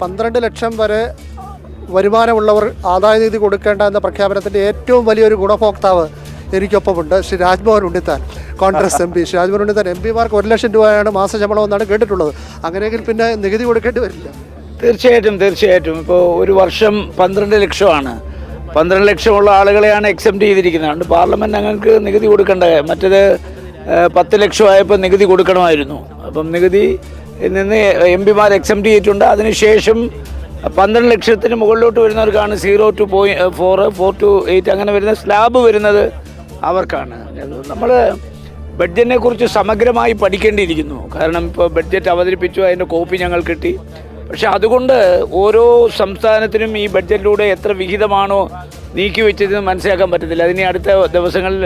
പന്ത്രണ്ട് ലക്ഷം വരെ വരുമാനമുള്ളവർ ആദായ നികുതി കൊടുക്കേണ്ട എന്ന പ്രഖ്യാപനത്തിന്റെ ഏറ്റവും വലിയൊരു ഗുണഭോക്താവ് എനിക്കൊപ്പമുണ്ട്. Shri Rajmohan Unnithan Congress M P. Shri Rajmohan Unnithan M പിമാർക്ക് ഒരു ലക്ഷം രൂപയാണ് മാസ ശമ്പളം എന്നാണ് കേട്ടിട്ടുള്ളത്. അങ്ങനെയെങ്കിൽ പിന്നെ നികുതി കൊടുക്കേണ്ടി വരില്ല. തീർച്ചയായിട്ടും തീർച്ചയായിട്ടും. ഇപ്പോൾ ഒരു വർഷം പന്ത്രണ്ട് ലക്ഷമാണ്. പന്ത്രണ്ട് ലക്ഷമുള്ള ആളുകളെയാണ് എക്സെപ്റ്റ് ചെയ്തിരിക്കുന്നത്. അതുകൊണ്ട് പാർലമെന്റ് ഞങ്ങൾക്ക് നികുതി കൊടുക്കേണ്ട മറ്റേത് പത്ത് ലക്ഷമായപ്പോൾ നികുതി കൊടുക്കണമായിരുന്നു. അപ്പം നികുതി നിന്ന് എം പിമാർ എക്സെപ്റ്റ് ചെയ്തിട്ടുണ്ട്. അതിനുശേഷം പന്ത്രണ്ട് ലക്ഷത്തിന് മുകളിലോട്ട് വരുന്നവർക്കാണ് zero two point four four two eight അങ്ങനെ വരുന്ന സ്ലാബ് വരുന്നത് അവർക്കാണ്. നമ്മൾ ബഡ്ജറ്റിനെ കുറിച്ച് സമഗ്രമായി പഠിക്കേണ്ടിയിരിക്കുന്നു. കാരണം ഇപ്പോൾ ബഡ്ജറ്റ് അവതരിപ്പിച്ചു അതിന്റെ കോപ്പി ഞങ്ങൾ കിട്ടി. പക്ഷെ അതുകൊണ്ട് ഓരോ സംസ്ഥാനത്തിനും ഈ ബഡ്ജറ്റിലൂടെ എത്ര വിഹിതമാണോ നീക്കി വെച്ചതെന്ന് മനസ്സിലാക്കാൻ പറ്റത്തില്ല. അതിനെ അടുത്ത ദിവസങ്ങളിൽ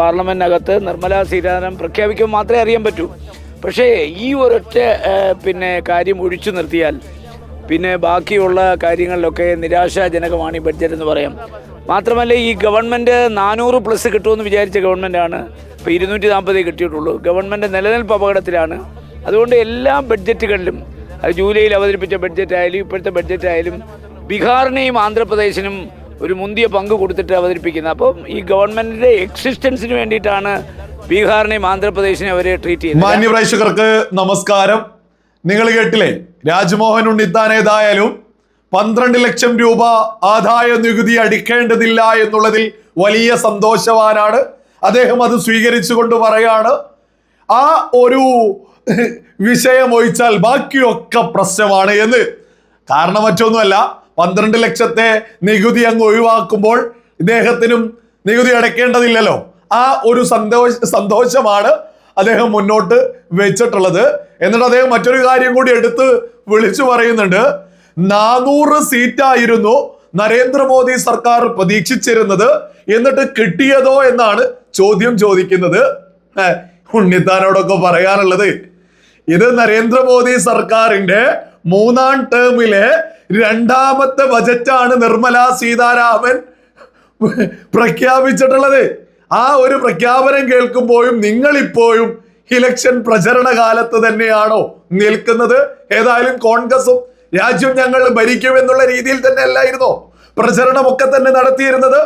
പാർലമെന്റിനകത്ത് നിർമ്മലാ സീതാരാമൻ പ്രഖ്യാപിക്കുമ്പോൾ മാത്രമേ അറിയാൻ പറ്റൂ. പക്ഷേ ഈ ഒരൊറ്റ പിന്നെ കാര്യം ഒഴിച്ചു നിർത്തിയാൽ പിന്നെ ബാക്കിയുള്ള കാര്യങ്ങളിലൊക്കെ നിരാശാജനകമാണ് ഈ ബഡ്ജറ്റ് എന്ന് പറയാം. മാത്രമല്ല ഈ ഗവൺമെന്റ് നാനൂറ് പ്ലസ് കിട്ടുമെന്ന് വിചാരിച്ച ഗവൺമെന്റാണ് ഇപ്പോൾ ഇരുന്നൂറ്റി നാൽപ്പതേ കിട്ടിയിട്ടുള്ളൂ. ഗവൺമെന്റ് നിലനിൽപ്പ് അപകടത്തിലാണ്. അതുകൊണ്ട് എല്ലാ ബഡ്ജറ്റുകളിലും അത് ജൂലൈയിൽ അവതരിപ്പിച്ച ബഡ്ജറ്റ് ആയാലും ഇപ്പോഴത്തെ ബഡ്ജറ്റ് ആയാലും ബീഹാറിനെയും ആന്ധ്രാപ്രദേശിനും ഒരു മുന്തിയ പങ്ക് കൊടുത്തിട്ട് അവതരിപ്പിക്കുന്നത്. അപ്പം ഈ ഗവൺമെന്റിന്റെ എക്സിസ്റ്റൻസിന് വേണ്ടിയിട്ടാണ് ബീഹാറിനെയും ആന്ധ്രാപ്രദേശിനെയും അവരെ ട്രീറ്റ് ചെയ്തു. മാന്യപ്രേക്ഷകർക്ക് നമസ്കാരം. നിങ്ങൾ കേട്ടില്ലേ? രാജ്മോഹൻ ഉണ്ണിത്താൻ ഏതായാലും പന്ത്രണ്ട് ലക്ഷം രൂപ ആദായ നികുതി അടിക്കേണ്ടതില്ല എന്നുള്ളതിൽ വലിയ സന്തോഷവാനാണ്. അദ്ദേഹം അത് സ്വീകരിച്ചുകൊണ്ട് പറയാണ്. ആ ഒരു വിഷയം ഒഴിച്ചാൽ ബാക്കിയൊക്കെ പ്രശ്നമാണ് എന്ന്. കാരണം മറ്റൊന്നുമല്ല പന്ത്രണ്ട് ലക്ഷത്തെ നികുതി അങ്ങ് ഒഴിവാക്കുമ്പോൾ ഇദ്ദേഹത്തിനും നികുതി അടയ്ക്കേണ്ടതില്ലല്ലോ. ആ ഒരു സന്തോഷ സന്തോഷമാണ് അദ്ദേഹം മുന്നോട്ട് വെച്ചിട്ടുള്ളത്. എന്നിട്ട് അദ്ദേഹം മറ്റൊരു കാര്യം കൂടി എടുത്ത് വിളിച്ചു പറയുന്നുണ്ട്. നാനൂറ് സീറ്റായിരുന്നു നരേന്ദ്രമോദി സർക്കാർ പ്രതീക്ഷിച്ചിരുന്നത്. എന്നിട്ട് കിട്ടിയതോ എന്നാണ് ചോദ്യം ചോദിക്കുന്നത്. ഉണ്ണിത്താനോടൊക്കെ പറയാനുള്ളത്. ഇത് നരേന്ദ്രമോദി സർക്കാരിന്റെ മൂന്നാം ടേമിലെ രണ്ടാമത്തെ ബജറ്റാണ് നിർമ്മല സീതാരാമൻ പ്രഖ്യാപിച്ചിട്ടുള്ളത്. ആ ഒരു പ്രഖ്യാപനം കേൾക്കുമ്പോഴും നിങ്ങൾ ഇപ്പോഴും ഇലക്ഷൻ പ്രചരണ കാലത്ത് തന്നെയാണോ നിൽക്കുന്നത്? ഏതായാലും കോൺഗ്രസും രാജ്യം ഞങ്ങൾ ഭരിക്കുമെന്നുള്ള രീതിയിൽ തന്നെ അല്ലായിരുന്നോ? പ്രചരണമൊക്കെ തന്നെ നടത്തിയിരുന്നത്.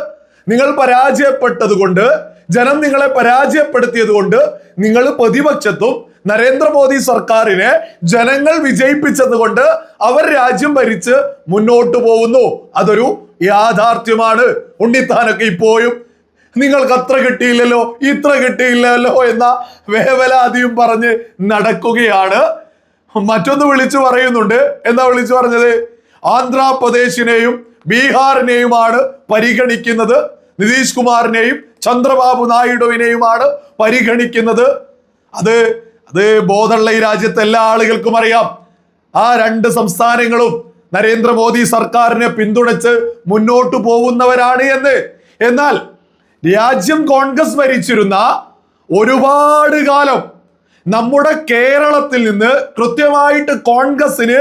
നിങ്ങൾ പരാജയപ്പെട്ടത് കൊണ്ട് ജനം നിങ്ങളെ പരാജയപ്പെടുത്തിയത് കൊണ്ട് നിങ്ങൾ പ്രതിപക്ഷത്തും നരേന്ദ്രമോദി സർക്കാരിനെ ജനങ്ങൾ വിജയിപ്പിച്ചത് കൊണ്ട് അവർ രാജ്യം ഭരിച്ച് മുന്നോട്ട് പോകുന്നു. അതൊരു യാഥാർത്ഥ്യമാണ്. ഉണ്ണിത്താനൊക്കെ ഇപ്പോഴും നിങ്ങൾക്ക് അത്ര കിട്ടിയില്ലല്ലോ ഇത്ര കിട്ടിയില്ലല്ലോ എന്ന വേവലാതിയും പറഞ്ഞ് നടക്കുകയാണ്. മറ്റൊന്ന് വിളിച്ചു പറയുന്നുണ്ട്. എന്താ വിളിച്ചു പറഞ്ഞത്? ആന്ധ്രാപ്രദേശിനെയും ബീഹാറിനെയുമാണ് പരിഗണിക്കുന്നത്. നിതീഷ് കുമാറിനെയും ചന്ദ്രബാബു നായിഡുവിനെയുമാണ് പരിഗണിക്കുന്നത്. അത് അത് ബോധമുള്ള ഈ രാജ്യത്തെ എല്ലാ ആളുകൾക്കും അറിയാം. ആ രണ്ട് സംസ്ഥാനങ്ങളും നരേന്ദ്രമോദി സർക്കാരിനെ പിന്തുണച്ച് മുന്നോട്ട് പോകുന്നവരാണ് എന്ന്. എന്നാൽ രാജ്യം കോൺഗ്രസ് ഭരിച്ചിരുന്ന ഒരുപാട് കാലം നമ്മുടെ കേരളത്തിൽ നിന്ന് കൃത്യമായിട്ട് കോൺഗ്രസിന്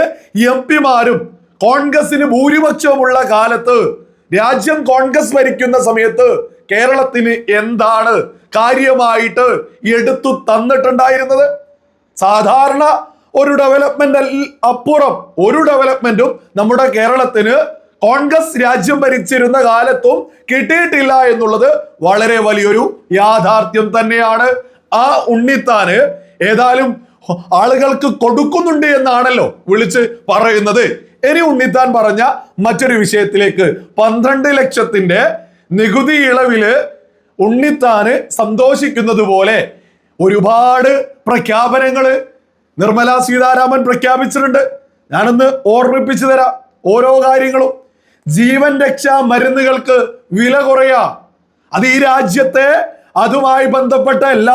എം പിമാരും കോൺഗ്രസിന് ഭൂരിപക്ഷവുമുള്ള കാലത്ത് രാജ്യം കോൺഗ്രസ് ഭരിക്കുന്ന സമയത്ത് കേരളത്തിന് എന്താണ് കാര്യമായിട്ട് എടുത്തു തന്നിട്ടുണ്ടായിരുന്നത്? സാധാരണ ഒരു ഡെവലപ്മെന്റ് അപ്പുറം ഒരു ഡെവലപ്മെന്റും നമ്മുടെ കേരളത്തിന് കോൺഗ്രസ് രാജ്യം ഭരിച്ചിരുന്ന കാലത്തും കിട്ടിയിട്ടില്ല എന്നുള്ളത് വളരെ വലിയൊരു യാഥാർത്ഥ്യം തന്നെയാണ്. ആ ഉണ്ണിത്താന് ഏതായാലും ആളുകൾക്ക് കൊടുക്കുന്നുണ്ട് എന്നാണല്ലോ വിളിച്ച് പറയുന്നത്. ഇനി ഉണ്ണിത്താൻ പറഞ്ഞ മറ്റൊരു വിഷയത്തിലേക്ക് പന്ത്രണ്ട് ലക്ഷത്തിന്റെ നികുതി ഇളവിൽ ഉണ്ണിത്താന് സന്തോഷിക്കുന്നത് പോലെ ഒരുപാട് പ്രഖ്യാപനങ്ങൾ നിർമ്മലാ സീതാരാമൻ പ്രഖ്യാപിച്ചിട്ടുണ്ട്. ഞാനൊന്ന് ഓർമ്മിപ്പിച്ചു തരാം ഓരോ കാര്യങ്ങളും. ജീവൻ രക്ഷാ മരുന്നുകൾക്ക് വില കുറയാ. അത് ഈ രാജ്യത്തെ അതുമായി ബന്ധപ്പെട്ട എല്ലാ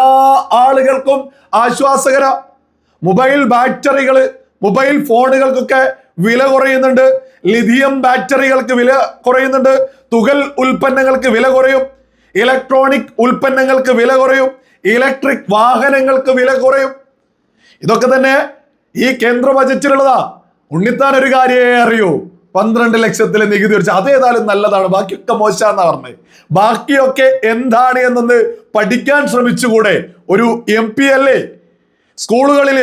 ആളുകൾക്കും ആശ്വാസകര. മൊബൈൽ ബാറ്ററികൾ മൊബൈൽ ഫോണുകൾക്കൊക്കെ വില കുറയുന്നുണ്ട്. ലിഥിയം ബാറ്ററികൾക്ക് വില കുറയുന്നുണ്ട്. തുകൽ ഉൽപ്പന്നങ്ങൾക്ക് വില കുറയും. ഇലക്ട്രോണിക് ഉൽപ്പന്നങ്ങൾക്ക് വില കുറയും. ഇലക്ട്രിക് വാഹനങ്ങൾക്ക് വില കുറയും. ഇതൊക്കെ തന്നെ ഈ കേന്ദ്ര ബജറ്റിലുള്ളതാ. ഉണ്ണിത്താൻ ഒരു കാര്യമേ അറിയൂ. പന്ത്രണ്ട് ലക്ഷത്തിലെ നികുതി കുറിച്ച് അതേതായാലും നല്ലതാണ്. ബാക്കിയൊക്കെ മോശമാന്നാ പറഞ്ഞത് ബാക്കിയൊക്കെ എന്താണ് എന്നൊന്ന് പഠിക്കാൻ ശ്രമിച്ചുകൂടെ. ഒരു എം പി അല്ലേ സ്കൂളുകളിൽ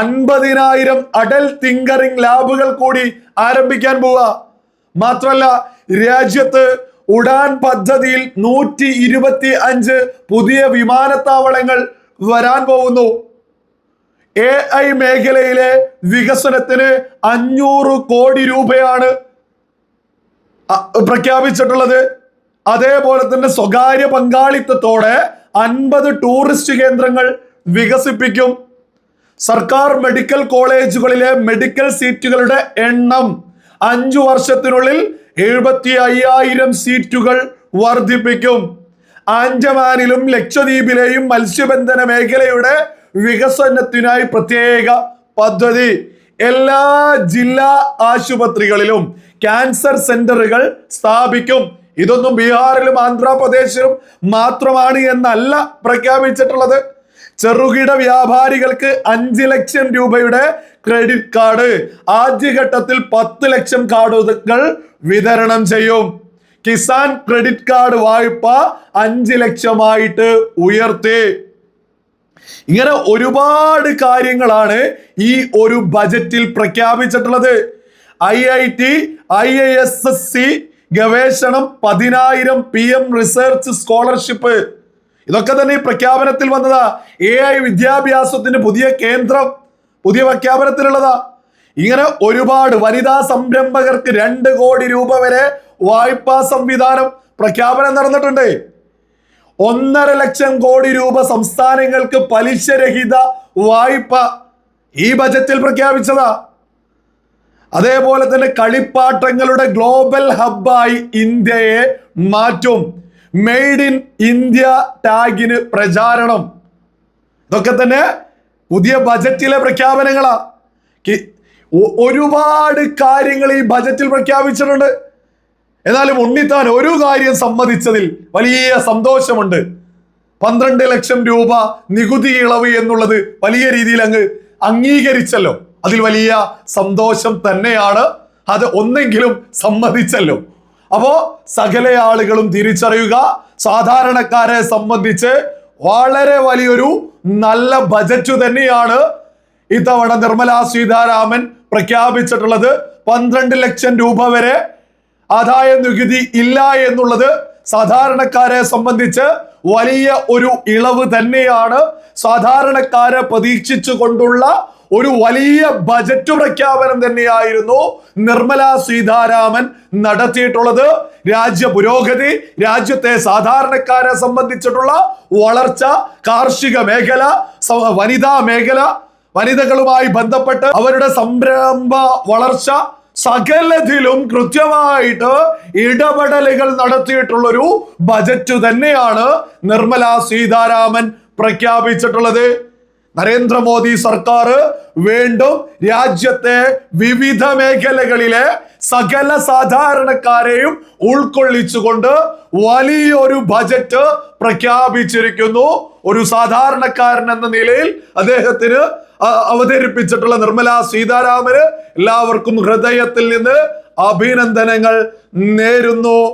അൻപതിനായിരം അടൽ തിങ്കറിംഗ് ലാബുകൾ കൂടി ആരംഭിക്കാൻ പോവുക മാത്രമല്ല രാജ്യത്ത് ഉഡാൻ പദ്ധതിയിൽ നൂറ്റി ഇരുപത്തി അഞ്ച് പുതിയ വിമാനത്താവളങ്ങൾ വരാൻ പോകുന്നു. എ ഐ മേഖലയിലെ വികസനത്തിന് അഞ്ഞൂറ് കോടി രൂപയാണ് പ്രഖ്യാപിച്ചിട്ടുള്ളത്. അതേപോലെ തന്നെ സ്വകാര്യ പങ്കാളിത്തത്തോടെ അൻപത് ടൂറിസ്റ്റ് കേന്ദ്രങ്ങൾ വികസിപ്പിക്കും. സർക്കാർ മെഡിക്കൽ കോളേജുകളിലെ മെഡിക്കൽ സീറ്റുകളുടെ എണ്ണം അഞ്ചു വർഷത്തിനുള്ളിൽ എഴുപത്തി അയ്യായിരം സീറ്റുകൾ വർദ്ധിപ്പിക്കും. ആൻഡമാനിലും ലക്ഷദ്വീപിലെയും മത്സ്യബന്ധന മേഖലയുടെ വികസനത്തിനായി പ്രത്യേക പദ്ധതി. എല്ലാ ജില്ലാ ആശുപത്രികളിലും ക്യാൻസർ സെന്ററുകൾ സ്ഥാപിക്കും. ഇതൊന്നും ബീഹാറിലും ആന്ധ്രാപ്രദേശിലും മാത്രമാണ് എന്നല്ല പ്രഖ്യാപിച്ചിട്ടുള്ളത്. ചെറുകിട വ്യാപാരികൾക്ക് അഞ്ച് ലക്ഷം രൂപയുടെ ക്രെഡിറ്റ് കാർഡ് ആദ്യഘട്ടത്തിൽ പത്ത് ലക്ഷം കാർഡുകൾ വിതരണം ചെയ്യും. കിസാൻ ക്രെഡിറ്റ് കാർഡ് വായ്പ അഞ്ച് ലക്ഷമായിട്ട് ഉയർത്തി. ഇങ്ങനെ ഒരുപാട് കാര്യങ്ങളാണ് ഈ ഒരു ബജറ്റിൽ പ്രഖ്യാപിച്ചിട്ടുള്ളത്. I I T I I S S C ഗവേഷണം പതിനായിരം പി എം റിസർച്ച് സ്കോളർഷിപ്പ് ഇതൊക്കെ തന്നെ ഈ പ്രഖ്യാപനത്തിൽ വന്നതാ. എ ഐ വിദ്യാഭ്യാസത്തിന് പുതിയ കേന്ദ്രം പുതിയ പ്രഖ്യാപനത്തിലുള്ളതാ. ഇങ്ങനെ ഒരുപാട് വനിതാ സംരംഭകർക്ക് രണ്ട് കോടി രൂപ വരെ വായ്പാ സംവിധാനം പ്രഖ്യാപനം നടന്നിട്ടുണ്ട്. ഒന്നര ലക്ഷം കോടി രൂപ സംസ്ഥാനങ്ങൾക്ക് പലിശരഹിത വായ്പ ഈ ബജറ്റിൽ പ്രഖ്യാപിച്ചതാ. അതേപോലെ തന്നെ കളിപ്പാട്ടങ്ങളുടെ ഗ്ലോബൽ ഹബ്ബായി ഇന്ത്യയെ മാറ്റും. മെയ്ഡ് ഇൻ ഇന്ത്യ ടാഗിന് പ്രചാരണം. ഇതൊക്കെ തന്നെ പുതിയ ബജറ്റിലെ പ്രഖ്യാപനങ്ങളാ. ഒരുപാട് കാര്യങ്ങൾ ഈ ബജറ്റിൽ പ്രഖ്യാപിച്ചിട്ടുണ്ട്. എന്നാലും ഉണ്ണിത്താൻ ഒരു കാര്യം സമ്മതിച്ചതിൽ വലിയ സന്തോഷമുണ്ട്. പന്ത്രണ്ട് ലക്ഷം രൂപ നികുതി ഇളവ് എന്നുള്ളത് വലിയ രീതിയിൽ അങ്ങ് അംഗീകരിച്ചല്ലോ. അതിൽ വലിയ സന്തോഷം തന്നെയാണ് അത് ഒന്നെങ്കിലും സമ്മതിച്ചല്ലോ. അപ്പോ സകല ആളുകളും തിരിച്ചറിയുക സാധാരണക്കാരെ സംബന്ധിച്ച് വളരെ വലിയൊരു നല്ല ബജറ്റ് തന്നെയാണ് ഇത്തവണ നിർമ്മലാ സീതാരാമൻ പ്രഖ്യാപിച്ചിട്ടുള്ളത്. പന്ത്രണ്ട് ലക്ഷം രൂപ വരെ ആദായ നികുതി ഇല്ല എന്നുള്ളത് സാധാരണക്കാരെ സംബന്ധിച്ച് വലിയ ഒരു ഇളവ് തന്നെയാണ്. സാധാരണക്കാരെ പ്രതീക്ഷിച്ചു കൊണ്ടുള്ള ഒരു വലിയ ബജറ്റ് പ്രഖ്യാപനം തന്നെയായിരുന്നു നിർമ്മല സീതാരാമൻ നടത്തിയിട്ടുള്ളത്. രാജ്യ പുരോഗതി രാജ്യത്തെ സാധാരണക്കാരെ സംബന്ധിച്ചിട്ടുള്ള വളർച്ച കാർഷിക മേഖല വനിതാ മേഖല വനിതകളുമായി ബന്ധപ്പെട്ട് അവരുടെ സംരംഭ വളർച്ച സകലത്തിലും കൃത്യമായിട്ട് ഇടപെടലുകൾ നടത്തിയിട്ടുള്ള ഒരു ബജറ്റ് തന്നെയാണ് നിർമ്മല സീതാരാമൻ പ്രഖ്യാപിച്ചിട്ടുള്ളത്. നരേന്ദ്രമോദി സർക്കാർ വീണ്ടും രാജ്യത്തെ വിവിധ മേഖലകളിലെ സകല സാധാരണക്കാരെയും ഉൾക്കൊള്ളിച്ചുകൊണ്ട് വലിയൊരു ബജറ്റ് പ്രഖ്യാപിച്ചിരിക്കുന്നു. ഒരു സാധാരണക്കാരൻ എന്ന നിലയിൽ അദ്ദേഹത്തിന് അവതരിപ്പിച്ചിട്ടുള്ള നിർമ്മല സീതാരാമന് എല്ലാവർക്കും ഹൃദയത്തിൽ നിന്ന് അഭിനന്ദനങ്ങൾ നേരുന്നു.